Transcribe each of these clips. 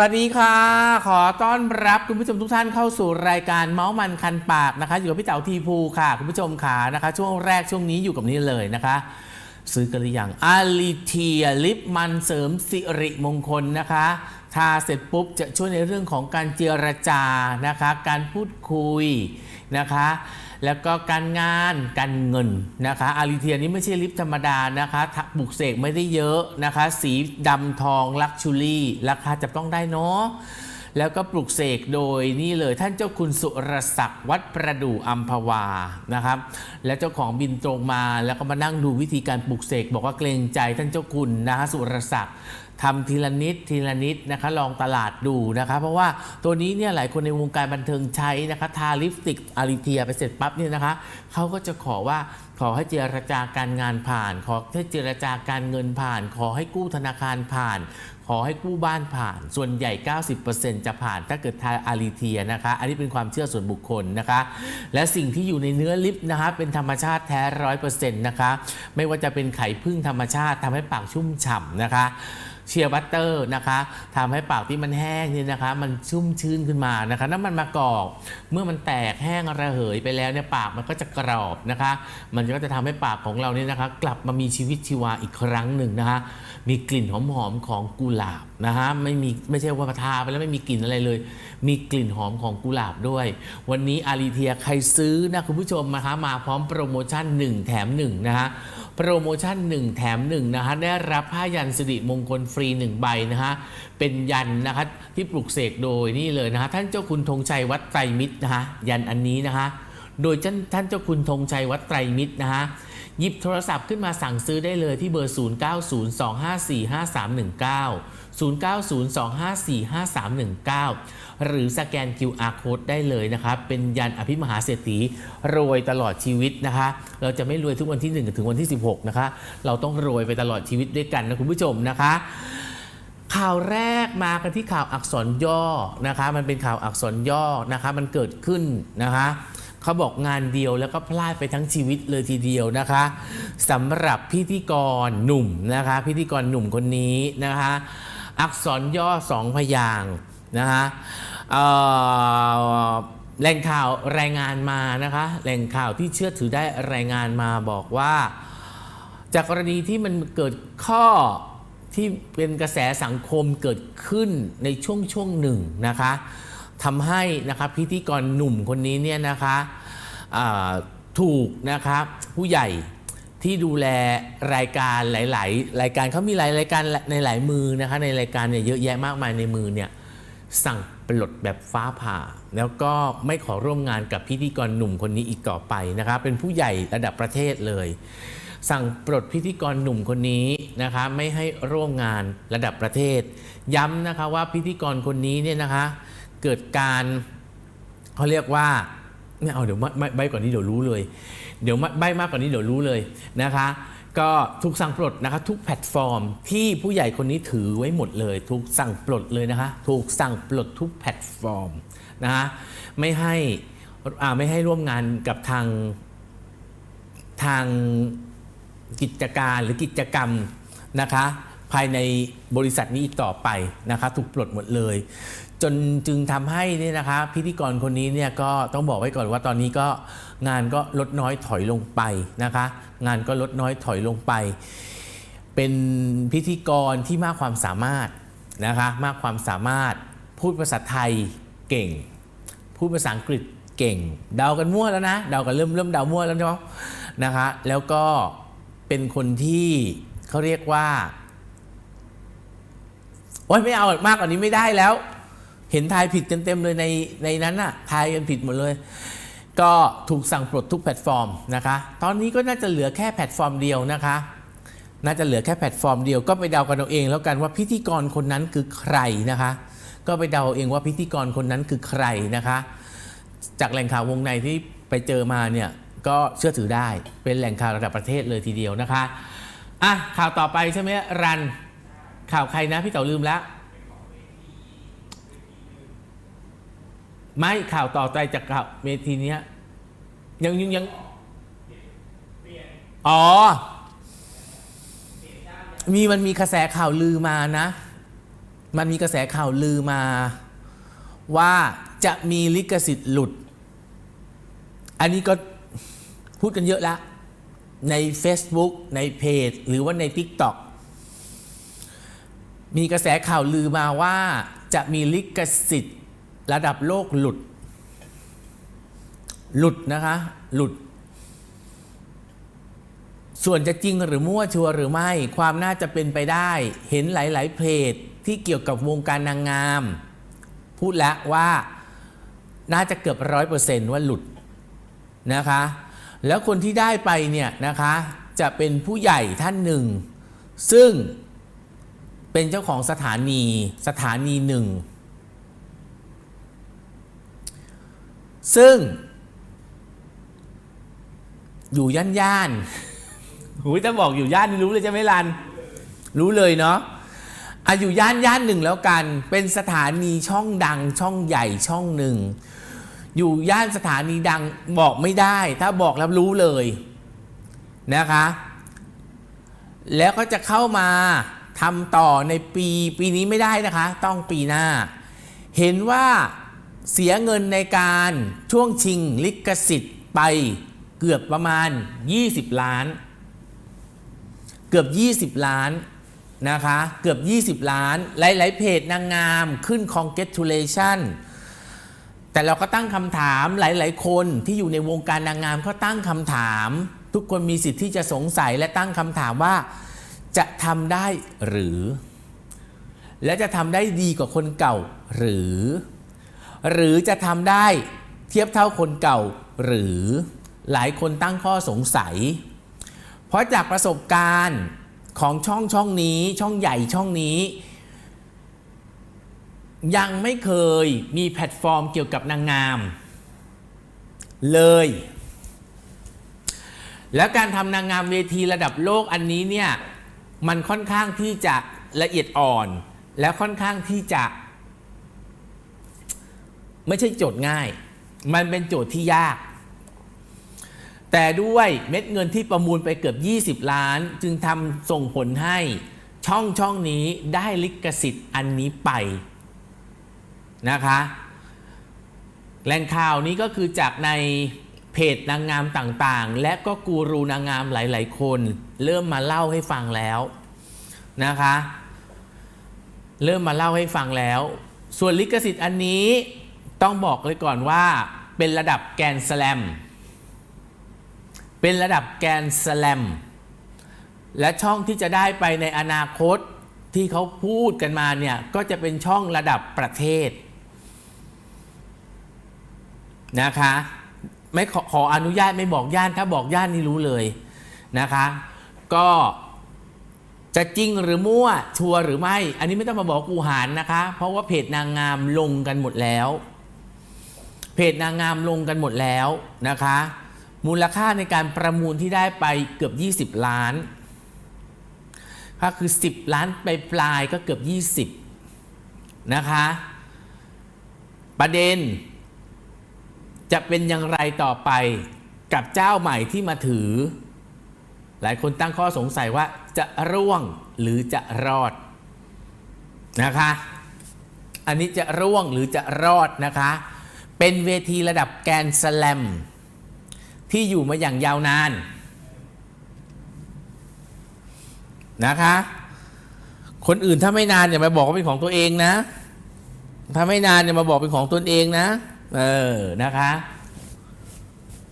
วัสดีค่ะ ขอต้อนรับคุณผู้ชมทุกท่านเข้าสู่รายการเมาส์มันคันปากนะคะ อยู่กับพี่เต๋าทีภูค่ะ คุณผู้ชมขานะคะ ช่วงแรกช่วงนี้อยู่กับนี่เลยนะคะ ซื้อกันหรือยังอาลิเทียลิปมันเสริมสิริมงคลนะคะทาเสร็จปุ๊บจะช่วยในเรื่องของการเจรจานะคะ การพูดคุย นะคะ แล้วก็การงานการเงินนะคะอาริเทียนี้ไม่ใช่ลิปธรรมดานะคะถ้าปลุกเสกไม่ได้เยอะนะคะ สีดำทองลักชูรี่ราคาจับต้องได้เนาะแล้วก็ปลุกเสกโดยนี่เลยท่านเจ้าคุณสุรศักดิ์วัดประดู่อัมพวานะครับ และเจ้าของบินตรงมาแล้วก็มานั่งดูวิธีการปลุกเสกบอกว่าเกรงใจท่านเจ้าคุณนะคะสุรศักดิ์ ทำทีละนิดทีละนิดนะคะลองตลาดดูนะคะเพราะว่าตัวนี้เนี่ยหลายคนในวงการบันเทิงใช้นะคะทาลิปสติกอาริเทียไปเสร็จปั๊บเนี่ยนะคะเขาก็จะขอว่าขอให้เจรจาการงานผ่าน ขอให้เจรจาการเงินผ่าน ขอให้กู้ธนาคารผ่าน ขอให้กู้บ้านผ่าน ส่วนใหญ่ 90%จะผ่านถ้าเกิดทาอาริเทียนะคะ อันนี้เป็นความเชื่อส่วนบุคคลนะคะ และสิ่งที่อยู่ในเนื้อลิปนะคะเป็นธรรมชาติแท้ร้อยเปอร์เซ็นต์นะคะ ไม่ว่าจะเป็นไข่พึ่งธรรมชาติทำให้ปากชุ่มฉ่ำนะคะ เชียร์บัตเตอร์นะคะทำให้ปากที่มันแห้งเนี่ยนะคะ มันชุ่มชื้นขึ้นมานะคะน้ำมันมะกอกเมื่อมันแตกแห้งระเหยไปแล้วเนี่ยปากมันก็จะกรอบนะคะ มันก็จะทำให้ปากของเราเนี่ยนะคะ กลับมามีชีวิตชีวาอีกครั้งหนึ่งนะคะ มีกลิ่นหอมๆของกุหลาบนะคะไม่มีไม่ใช่ว่าทาไปแล้วไม่มีกลิ่นอะไรเลย มีกลิ่นหอมของกุหลาบด้วย วันนี้อารีเทียใครซื้อนะคุณผู้ชมนะคะมาพร้อมโปรโมชั่น 1 แถม1นะคะ โปรโมชั่น 1 แถม1นะคะได้รับผ้ายันสิริมงคลฟรี 1 ใบนะคะเป็นยันนะคะที่ปลุกเสกโดยนี่เลยนะคะท่านเจ้าคุณธงชัยวัดไตรมิตรนะคะยันอันนี้นะคะโดยท่านท่านเจ้าคุณธงชัยวัดไตรมิตรนะคะหยิบโทรศัพท์ขึ้นมาสั่งซื้อได้เลยที่เบอร์ 0902545319 0902545319 หรือสแกน QR code ได้เลยนะครับ เป็นยันอภิมหาเศรษฐีรวยตลอดชีวิตนะคะ เราจะไม่รวยทุกวันที่ 1 ถึงวันที่ 16 นะคะ เราต้องรวยไปตลอดชีวิตด้วยกันนะคุณผู้ชมนะคะข่าวแรกมากันที่ข่าวอักษรย่อนะคะ มันเป็นข่าวอักษรย่อนะคะ มันเกิดขึ้นนะคะเขาบอกงานเดียวแล้วก็พลาดไปทั้งชีวิตเลยทีเดียวนะคะสำหรับพิธีกรหนุ่มนะคะ พิธีกรหนุ่มคนนี้นะคะ อักษรย่อสองพยางนะคะแหล่งข่าวรายงานมานะคะ แหล่งข่าวที่เชื่อถือได้รายงานมาบอกว่า จากกรณีที่มันเกิดข้อที่เป็นกระแสสังคมเกิดขึ้นในช่วงช่วงหนึ่งนะคะทำให้นะคะพิธีกรหนุ่มคนนี้เนี่ยนะคะถูกนะคะผู้ใหญ่ ที่ดูแลรายการหลาย ๆ รายการเขามีหลายรายการในหลายมือนะคะในรายการเนี่ยเยอะแยะมากมายในมือเนี่ยสั่งปลดแบบฟ้าผ่า แล้วก็ไม่ขอร่วมงานกับพิธีกรหนุ่มคนนี้อีกต่อไปนะคะเป็นผู้ใหญ่ระดับประเทศเลย สั่งปลดพิธีกรหนุ่มคนนี้นะคะไม่ให้ร่วมงานระดับประเทศ ย้ำนะคะว่าพิธีกรคนนี้เนี่ยนะคะเกิดการเขาเรียกว่า ไม่เอาเดี๋ยวใบใบก่อนนี้เดี๋ยวรู้เลย เดี๋ยวใบมากกว่านี้เดี๋ยวรู้เลยนะคะ ก็ถูกสั่งปลดนะคะทุกแพลตฟอร์ม ที่ผู้ใหญ่คนนี้ถือไว้หมดเลยถูกสั่งปลดเลยนะคะถูกสั่งปลดทุกแพลตฟอร์มนะคะไม่ให้อ่าไม่ให้ร่วมงานกับทางทางกิจการหรือกิจกรรมนะคะายในบริษัทนี้อีกต่อไปนะคะถูกปลดหมดเลย จนจึงทำให้นี่นะคะพิธีกรคนนี้เนี่ยก็ต้องบอกไว้ก่อนว่าตอนนี้ก็งานก็ลดน้อยถอยลงไปนะคะ งานก็ลดน้อยถอยลงไป เป็นพิธีกรที่มากความสามารถนะคะมากความสามารถพูดภาษาไทยเก่ง พูดภาษาอังกฤษเก่ง เดากันมั่วแล้วนะ เดากันเริ่มเริ่มเดามั่วแล้วเนาะนะคะ แล้วก็เป็นคนที่เขาเรียกว่า โอ๊ยไม่เอามากกว่านี้ไม่ได้แล้ว เห็นทายผิดเต็มๆเลยในในนั้นน่ะทายกันผิดหมดเลย ก็ถูกสั่งปลดทุกแพลตฟอร์มนะคะ ตอนนี้ก็น่าจะเหลือแค่แพลตฟอร์มเดียวนะคะ น่าจะเหลือแค่แพลตฟอร์มเดียวก็ไปเดากันเอาเอง แล้วกันว่าพิธีกรคนนั้นคือใครนะคะ ก็ไปเดาเองว่าพิธีกรคนนั้นคือใครนะคะ จากแหล่งข่าววงในที่ไปเจอมาเนี่ยก็เชื่อถือได้เป็นแหล่งข่าวระดับประเทศเลยทีเดียวนะคะอะข่าวต่อไปใช่ไหมรัน ข่าวใครนะพี่เต๋าลืมแล้วไม่ข่าวต่อใจจากข่าวเวทีเนี้ย ยังยังยังอ๋อ มีมันมีกระแสข่าวลือมานะ มันมีกระแสข่าวลือมา ว่าจะมีลิขสิทธิ์หลุด อันนี้ก็พูดกันเยอะละ ใน Facebook ในเพจ หรือว่าใน TikTok มีกระแสข่าวลือมาว่าจะมีลิขสิทธิ์ระดับโลกหลุด หลุดนะคะ หลุด ส่วนจะจริงหรือมั่วชัวหรือไม่ ความน่าจะเป็นไปได้ เห็นหลาย ๆ เพจที่เกี่ยวกับวงการนางงาม พูดแล้วว่าน่าจะเกือบร้อยเปอร์เซนต์ว่าหลุดนะคะ แล้วคนที่ได้ไปเนี่ยนะคะ จะเป็นผู้ใหญ่ท่านหนึ่ง ซึ่ง เป็นเจ้าของสถานีสถานีหนึ่ง ซึ่ง อยู่ย่านย่านหูยถ้าบอกอยู่ย่านรู้เลยใช่ไหมลัน รู้เลยเนาะอะอยู่ย่านย่านหนึ่งแล้วกัน เป็นสถานีช่องดังช่องใหญ่ช่องหนึ่ง อยู่ย่านสถานีดังบอกไม่ได้ ถ้าบอกแล้วรู้เลยนะคะ แล้วก็จะเข้ามา ทำต่อในปีปีนี้ไม่ได้นะคะ ต้องปีหน้า เห็นว่าเสียเงินในการช่วงชิงลิขสิทธิ์ไปเกือบประมาณ 20 ล้าน เกือบ 20 ล้านนะคะ เกือบ 20 ล้าน หลาย ๆ เพจนางงามขึ้น congratulation แต่เราก็ตั้งคำถามหลาย ๆ คนที่อยู่ในวงการนางงามก็ตั้งคำถาม ทุกคนมีสิทธิ์ที่จะสงสัยและตั้งคำถามว่า จะทำได้หรือ และจะทำได้ดีกว่าคนเก่าหรือ หรือจะทำได้เทียบเท่าคนเก่าหรือหลายคนตั้งข้อสงสัย เพราะจากประสบการณ์ของช่องช่องนี้ช่องใหญ่ช่องนี้ ยังไม่เคยมีแพลตฟอร์มเกี่ยวกับนางงาม เลย แล้วการทำนางงามเวทีระดับโลกอันนี้เนี่ย มันค่อนข้างที่จะละเอียดอ่อน และค่อนข้างที่จะ ไม่ใช่โจทย์ง่าย มันเป็นโจทย์ที่ยาก แต่ด้วยเม็ดเงินที่ประมูลไปเกือบ 20 ล้าน จึงทำส่งผลให้ช่องช่องนี้ได้ลิขสิทธิ์อันนี้ไปนะคะแหล่งข่าวนี้ก็คือจากใน เพจนางงามต่างๆ และก็กูรูนางงามหลาย ๆ คน เริ่มมาเล่าให้ฟังแล้วนะคะ เริ่มมาเล่าให้ฟังแล้ว ส่วนลิขสิทธิ์อันนี้ต้องบอกเลยก่อนว่า เป็นระดับแกนสแลมเป็นระดับแกนสแลมและช่องที่จะได้ไปในอนาคตที่เขาพูดกันมาเนี่ย ก็จะเป็นช่องระดับประเทศนะคะ ไม่ขอขออนุญาตไม่บอกย่านถ้าบอกย่านนี่รู้เลยนะคะ ก็จะจริงหรือมั่วชัวร์หรือไม่ อันนี้ไม่ต้องมาบอกกูหารนะคะ เพราะว่าเพจนางงามลงกันหมดแล้ว เพจนางงามลงกันหมดแล้วนะคะ มูลค่าในการประมูลที่ได้ไปเกือบ 20 ล้าน ก็คือ 10 ล้านไปปลายก็เกือบ 20 นะคะ ประเด็น จะเป็นอย่างไรต่อไปกับเจ้าใหม่ที่มาถือ หลายคนตั้งข้อสงสัยว่าจะร่วงหรือจะรอดนะคะ อันนี้จะร่วงหรือจะรอดนะคะ เป็นเวทีระดับแกนสแลม ที่อยู่มาอย่างยาวนานนะคะ คนอื่นถ้าไม่นานอย่ามาบอกว่าเป็นของตัวเองนะ ถ้าไม่นานอย่ามาบอกเป็นของตนเองนะ เออ นะคะ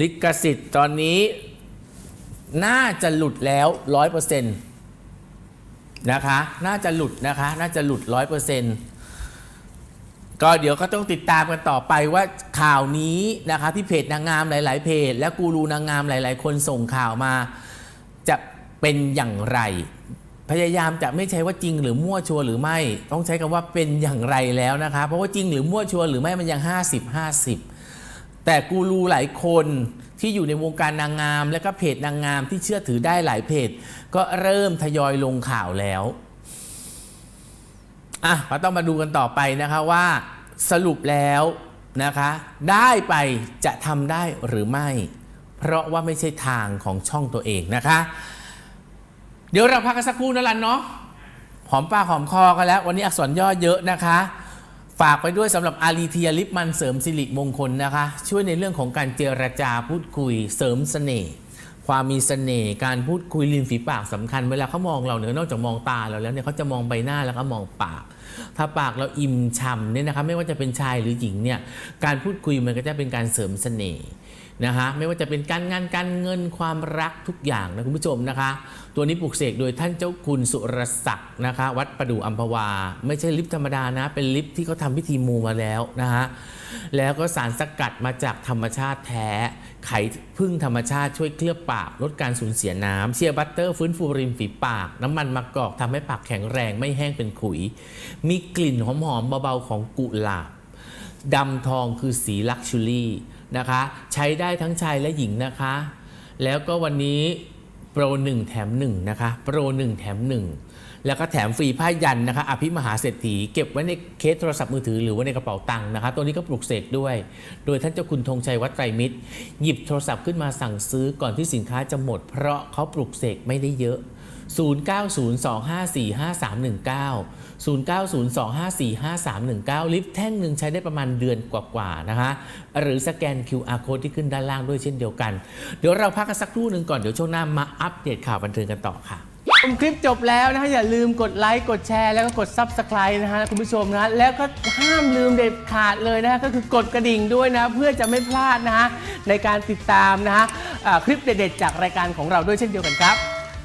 ลิขสิทธิ์ตอนนี้ น่าจะหลุดแล้วร้อยเปอร์เซ็นต์นะคะ น่าจะหลุดนะคะ น่าจะหลุดร้อยเปอร์เซ็นต์ก็เดี๋ยวก็ต้องติดตามกันต่อไปว่าข่าวนี้นะคะที่เพจนางงามหลาย ๆ เพจ และกูรูนางงามหลาย ๆ คนส่งข่าวมา จะเป็นอย่างไร พยายามจะไม่ใช้ว่าจริงหรือมั่วชัวร์หรือไม่ ต้องใช้คำว่าเป็นอย่างไรแล้วนะคะเพราะว่าจริงหรือมั่วชัวร์หรือไม่มันยัง 50 50 แต่กูรูหลายคนที่อยู่ในวงการนางงาม และก็เพจนางงามที่เชื่อถือได้หลายเพจ ก็เริ่มทยอยลงข่าวแล้วอะก็ต้องมาดูกันต่อไปนะคะว่าสรุปแล้วนะคะ ได้ไปจะทำได้หรือไม่ เพราะว่าไม่ใช่ทางของช่องตัวเองนะคะ เดี๋ยวเราพักกันสักครู่นะลันเนาะหอมปากหอมคอกันแล้ว วันนี้อักษรย่อเยอะนะคะ ฝากไปด้วยสำหรับอารีเทียลิปมันเสริมสิริมงคลนะคะ ช่วยในเรื่องของการเจรจาพูดคุย เสริมเสน่ห์ความมีเสน่ห์การพูดคุยริมฝีปากสำคัญ เวลาเขามองเราเนี่ยนอกจากมองตาเราแล้วเนี่ยเขาจะมองใบหน้าแล้วก็มองปาก ถ้าปากเราอิ่มช่ำเนี่ยนะคะไม่ว่าจะเป็นชายหรือหญิงเนี่ยการพูดคุยมันก็จะเป็นการเสริมเสน่ห์ นะฮะไม่ว่าจะเป็นการงานการเงินความรักทุกอย่างนะคุณผู้ชมนะคะ ตัวนี้ปลูกเสกโดยท่านเจ้าคุณสุรศักดิ์นะคะ วัดประดู่อัมพวา ไม่ใช่ลิฟต์ธรรมดานะ เป็นลิฟต์ที่เขาทำพิธีมูมาแล้วนะฮะแล้วก็สารสกัดมาจากธรรมชาติแท้ ไข่พึ่งธรรมชาติช่วยเคลือบปากลดการสูญเสียน้ำเชียร์บัตเตอร์ฟื้นฟูริมฝีปาก น้ำมันมะกอกทำให้ปากแข็งแรงไม่แห้งเป็นขุย มีกลิ่นหอมๆเบาๆของกุหลาบดำทองคือสีลักชูรี่ นะคะ ใช้ได้ทั้งชายและหญิงนะคะ แล้วก็วันนี้โปร 1 แถม 1 นะคะ โปร 1 แถม 1 แล้วก็แถมฟรีผ้ายันนะคะ อภิมหาเศรษฐีเก็บไว้ในเคสโทรศัพท์มือถือหรือว่าในกระเป๋าตังค์นะคะ ตัวนี้ก็ปลุกเสกด้วย โดยท่านเจ้าคุณธงชัยวัดไตรมิตร หยิบโทรศัพท์ขึ้นมาสั่งซื้อก่อนที่สินค้าจะหมด เพราะเขาปลุกเสกไม่ได้เยอะ 0902545319 0902545319 ลิฟต์แท่งหนึ่งใช้ได้ประมาณเดือนกว่าๆนะคะ หรือสแกน QR code ที่ขึ้นด้านล่างด้วยเช่นเดียวกัน เดี๋ยวเราพักกันสักครู่หนึ่งก่อน เดี๋ยวช่วงหน้ามาอัปเดตข่าวบันเทิงกันต่อค่ะชมคลิปจบแล้วนะฮะอย่าลืมกดไลค์กดแชร์แล้วก็กด Subscribe นะฮะคุณผู้ชมนะแล้วก็ห้ามลืมเด็ดขาดเลยนะฮะก็คือกดกระดิ่งด้วยนะ เพื่อจะไม่พลาดนะฮะในการติดตามนะฮะคลิปเด็ดๆจากรายการของเราด้วยเช่นเดียวกันครับ